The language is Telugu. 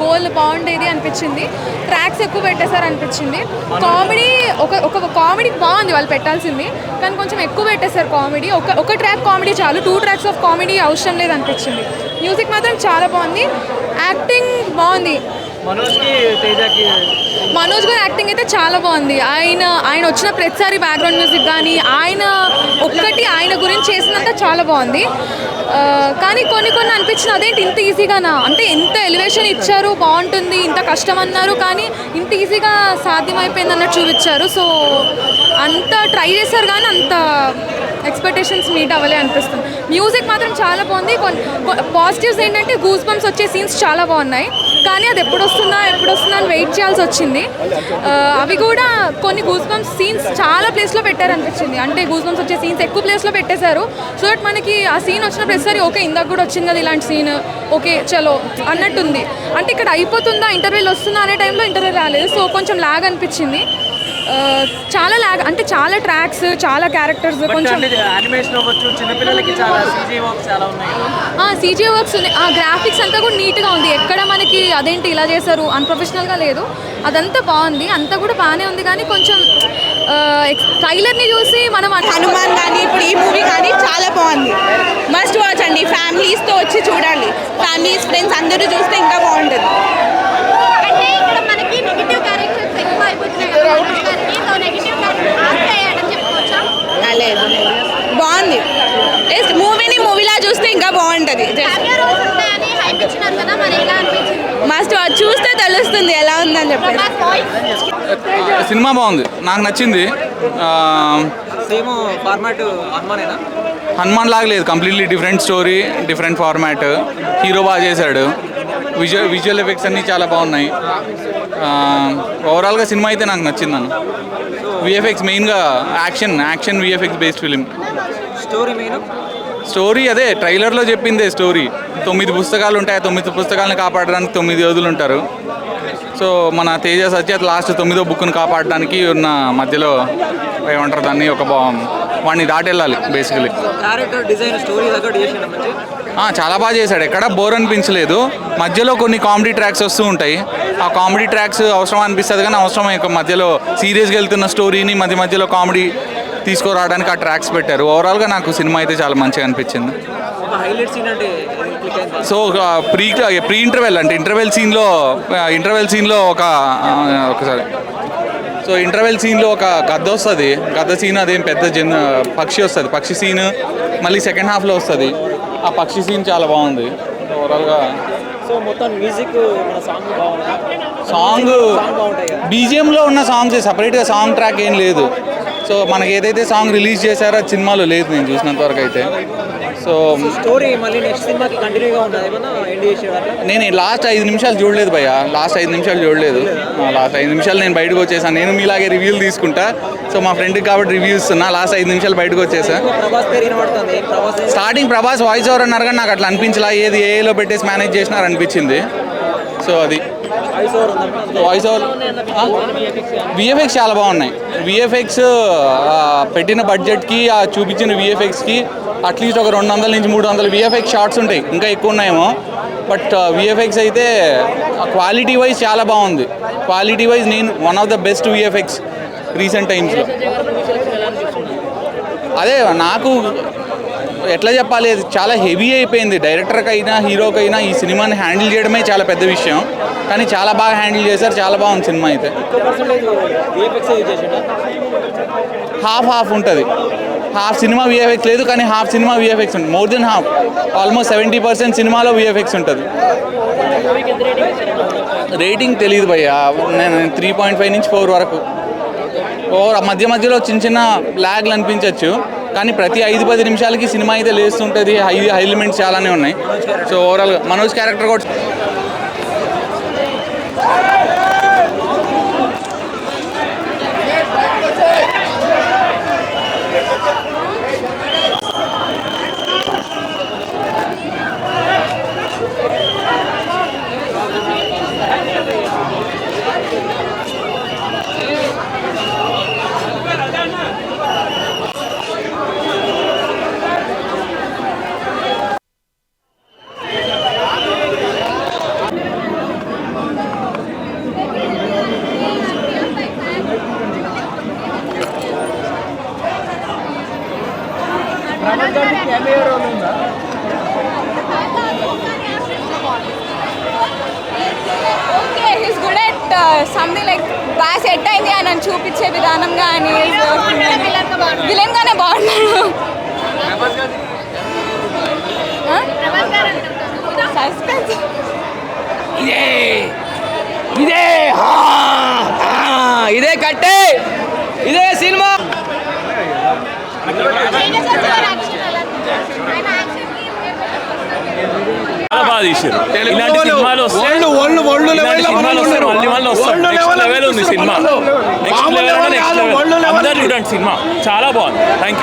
గోల్ బాగుండేది అనిపించింది. ట్రాక్స్ ఎక్కువ పెట్టేశారు అనిపించింది కామెడీ ఒక ఒక కామెడీ బాగుంది వాళ్ళు పెట్టాల్సింది. కానీ కొంచెం ఎక్కువ పెట్టేశారు కామెడీ ఒక ఒక ట్రాక్ కామెడీ చాలు. టూ ట్రాక్స్ ఆఫ్ కామెడీ అవసరం లేదు అనిపించింది మ్యూజిక్ మాత్రం చాలా బాగుంది. యాక్టింగ్ బాగుంది. మనోజ్ గారి యాక్టింగ్ అయితే చాలా బాగుంది. ఆయన ఆయన వచ్చిన ప్రతిసారి బ్యాక్గ్రౌండ్ మ్యూజిక్ కానీ ఆయన ఒక్కటి ఆయన గురించి చేసినంత చాలా బాగుంది. కానీ కొన్ని కొన్ని అనిపించింది అదేంటి ఇంత ఈజీగానా? అంటే ఎంత ఎలివేషన్ ఇచ్చారు? బాగుంటుంది ఇంత కష్టం అన్నారు కానీ ఇంత ఈజీగా సాధ్యమైపోయింది అన్నట్టు చూపించారు. సో అంత ట్రై చేశారు కానీ అంత ఎక్స్పెక్టేషన్స్ మీట్ అవ్వలే అనిపిస్తుంది. మ్యూజిక్ మాత్రం చాలా బాగుంది. పాజిటివ్స్ ఏంటంటే గూస్ బంప్స్ వచ్చే సీన్స్ చాలా బాగున్నాయి. కానీ అది ఎప్పుడు వస్తుందా ఎప్పుడు వస్తుందా అని వెయిట్ చేయాల్సి వచ్చింది అవి కూడా కొన్ని గూస్ బంప్స్ సీన్స్ చాలా ప్లేస్లో పెట్టారనిపించింది. అంటే గూస్ బంప్స్ వచ్చే సీన్స్ ఎక్కువ ప్లేస్లో పెట్టేశారు. సో దట్ మనకి ఆ సీన్ వచ్చిన ప్రతిసారి ఓకే ఇందాక కూడా వచ్చింది కదా ఇలాంటి సీన్ ఓకే చలో అన్నట్టుంది. అంటే ఇక్కడ అయిపోతుందా ఇంటర్వ్యూలు వస్తుందా అనే టైంలో ఇంటర్వ్యూ రాలేదు. సో కొంచెం లాగ్ అనిపించింది. చాలా లాగ్ అంటే చాలా ట్రాక్స్ చాలా క్యారెక్టర్స్ కొంచెం యానిమేషన్ అవ్వచ్చు చిన్నపిల్లలకి చాలా సీజీ వర్క్ చాలా ఉన్నాయి. సీజీ వర్క్స్ ఉన్నాయి. ఆ గ్రాఫిక్స్ అంతా కూడా నీట్గా ఉంది. ఎక్కడ మనకి అదేంటి ఇలా చేశారు? అన్ప్రొఫెషనల్గా లేదు. అదంతా బాగుంది. అంతా కూడా బాగానే ఉంది. కానీ కొంచెం ట్రైలర్ని చూసి మనం హనుమాన్ కానీ ఇప్పుడు ఈ మూవీ కానీ చాలా బాగుంది. మస్ట్ వాచ్ అండి. ఫ్యామిలీస్తో వచ్చి చూడాలి. ఫ్యామిలీస్ ఫ్రెండ్స్ అందరూ చూస్తే ఇంకా బాగుంటుంది అంటే ఇక్కడ మనకి నెగిటివ్ క్యారెక్టర్స్ ఎక్కువ అయిపోతున్నాయి కదా మనోజ్ గారికి సో నెగిటివ్ క్యారెక్టర్ ఆఫ్ అయ్యాడని చెప్పుకోవచ్చా ఆ, లేదు. బాగుంది. మూవీని మూవీలా చూస్తే ఇంకా బాగుంటుంది. మస్ట్ చూస్తే తెలుస్తుంది ఎలా ఉందని వాయిస్ సినిమా బాగుంది. నాకు నచ్చింది. ఆ, సేమ్ ఫార్మాట్ హనుమానేనా? హనుమాన్ లాగా లేదు. Completely different story different format hero బాగా చేశాడు. విజువల్ విజువల్ ఎఫెక్ట్స్ అన్నీ చాలా బాగున్నాయి. ఆ, ఓవరాల్గా సినిమా అయితే నాకు నచ్చింది అన్న. విఎఫ్ఎక్స్ మెయిన్గా action action VFX based film story main story అదే ట్రైలర్లో చెప్పిందే స్టోరీ తొమ్మిది పుస్తకాలు ఉంటాయి ఆ తొమ్మిది పుస్తకాలను కాపాడడానికి తొమ్మిది యోధులు ఉంటారు. సో మన తేజ సత్యత్ లాస్ట్ తొమ్మిదో బుక్ను కాపాడడానికి ఉన్న మధ్యలో ఏమంటారు దాన్ని ఒక బా వాడిని దాటెళ్ళాలి బేసికలీ క్యారెక్టర్ డిజైన్ స్టోరీ చాలా బాగా చేశాడు. ఎక్కడ బోర్ అనిపించలేదు. మధ్యలో కొన్ని కామెడీ ట్రాక్స్ వస్తూ ఉంటాయి. ఆ కామెడీ ట్రాక్స్ అవసరం అనిపిస్తుంది కానీ అవసరం మధ్యలో సీరియస్గా వెళ్తున్న స్టోరీని మధ్య మధ్యలో కామెడీ తీసుకురావడానికి ఆ ట్రాక్స్ పెట్టారు. ఓవరాల్గా నాకు సినిమా అయితే చాలా మంచిగా అనిపించింది. సో ప్రీ ప్రీ ఇంటర్వెల్ అంటే ఇంటర్వెల్ సీన్లో ఇంటర్వెల్ సీన్లో ఒక ఒకసారి. సో ఇంటర్వెల్ సీన్లో ఒక గద్ద వస్తుంది. గద్ద సీన్ అదేం పెద్ద జన్ పక్షి వస్తుంది. పక్షి సీన్ మళ్ళీ సెకండ్ హాఫ్లో వస్తుంది. ఆ పక్షి సీన్ చాలా బాగుంది. ఓవరాల్గా సో మొత్తం మ్యూజిక్ మన సాంగ్ సాంగ్ బీజిఎంలో ఉన్న సాంగ్స్ సపరేట్గా సాంగ్ ట్రాక్ ఏం లేదు. సో మనకి ఏదైతే సాంగ్ రిలీజ్ చేశారో సినిమాలో లేదు నేను చూసినంత వరకు అయితే. సో స్టోరీ మళ్ళీ నెక్స్ట్ సినిమాకి కంటిన్యూగా ఉన్నది ఏమన్నా ఎండ్ చేసేవాళ్ళ నేను లాస్ట్ ఐదు నిమిషాలు చూడలేదు భయ్య. లాస్ట్ ఐదు నిమిషాలు చూడలేదు. లాస్ట్ ఐదు నిమిషాలు నేను బయటకు వచ్చేసాను. నేను మీలాగే రివ్యూలు తీసుకుంటా. సో మా ఫ్రెండ్కి కాబట్టి రివ్యూ ఇస్తున్నా. లాస్ట్ ఐదు నిమిషాలు బయటకు వచ్చేసా. ప్రభాస్ పేరు వినబడుతుంది. ఏం Prabhas starting Prabhas voice over అన్నారు కానీ నాకు అట్లా అనిపించలా. ఏది ఏలో పెట్టేసి మేనేజ్ చేసినారు అనిపించింది. సో అది వాయిస్ ఓవర్. విఎఫ్ఎక్స్ చాలా బాగున్నాయి. విఎఫ్ఎక్స్ పెట్టిన బడ్జెట్కి ఆ చూపించిన విఎఫ్ఎక్స్కి అట్లీస్ట్ ఒక రెండు వందల నుంచి మూడు వందల విఎఫ్ఎక్స్ షార్ట్స్ ఉంటాయి. ఇంకా ఎక్కువ ఉన్నాయేమో. బట్ విఎఫ్ఎక్స్ అయితే క్వాలిటీ వైజ్ చాలా బాగుంది. క్వాలిటీ వైజ్ నేను one of the best VFX recent టైమ్స్లో అదే నాకు ఎట్లా చెప్పాలి? అది చాలా హెవీ అయిపోయింది. డైరెక్టర్కి అయినా హీరోకి అయినా ఈ సినిమాని హ్యాండిల్ చేయడమే చాలా పెద్ద విషయం. కానీ చాలా బాగా హ్యాండిల్ చేశారు. చాలా బాగుంది సినిమా అయితే. హాఫ్ హాఫ్ ఉంటుంది. హాఫ్ సినిమా విఎఫ్ఎక్స్ లేదు కానీ హాఫ్ సినిమా విఎఫ్ఎక్స్ ఉంటుంది. More than half. Almost seventy percent సినిమాలో విఎఫ్ఎక్స్ ఉంటుంది. రేటింగ్ తెలియదు భయ్య. నేను త్రీ పాయింట్ ఫైవ్ నుంచి ఫోర్ వరకు. ఓవర్ మధ్య మధ్యలో చిన్న చిన్న ల్యాగ్లు అనిపించవచ్చు కానీ ప్రతి ఐదు పది నిమిషాలకి సినిమా అయితే లేస్తుంటుంది. హై హై ఎలిమెంట్స్ చాలానే ఉన్నాయి. సో ఓవరాల్గా మనోజ్ క్యారెక్టర్ కూడా okay he's good at something like బాగా సెట్ అయింది ఆయన చూపించే విధానం కానీ విలన్ గానే బాగున్నాడు. సస్పెన్స్ ఇదే ఇదే ఇదే కట్టే ఇదే సినిమా. తీసారు ఇలాంటి సినిమాలు వస్తే వరల్డ్ వరల్డ్ వరల్డ్ ఇలాంటి సినిమాలు వస్తే మళ్ళీ మళ్ళీ వస్తాం. నెక్స్ట్ లెవెల్ ఉంది సినిమా. నెక్స్ట్ లెవెల్ అంటే నెక్స్ట్ లెవెల్ అందరు చూడండి సినిమా. చాలా బాగుంది. Thank you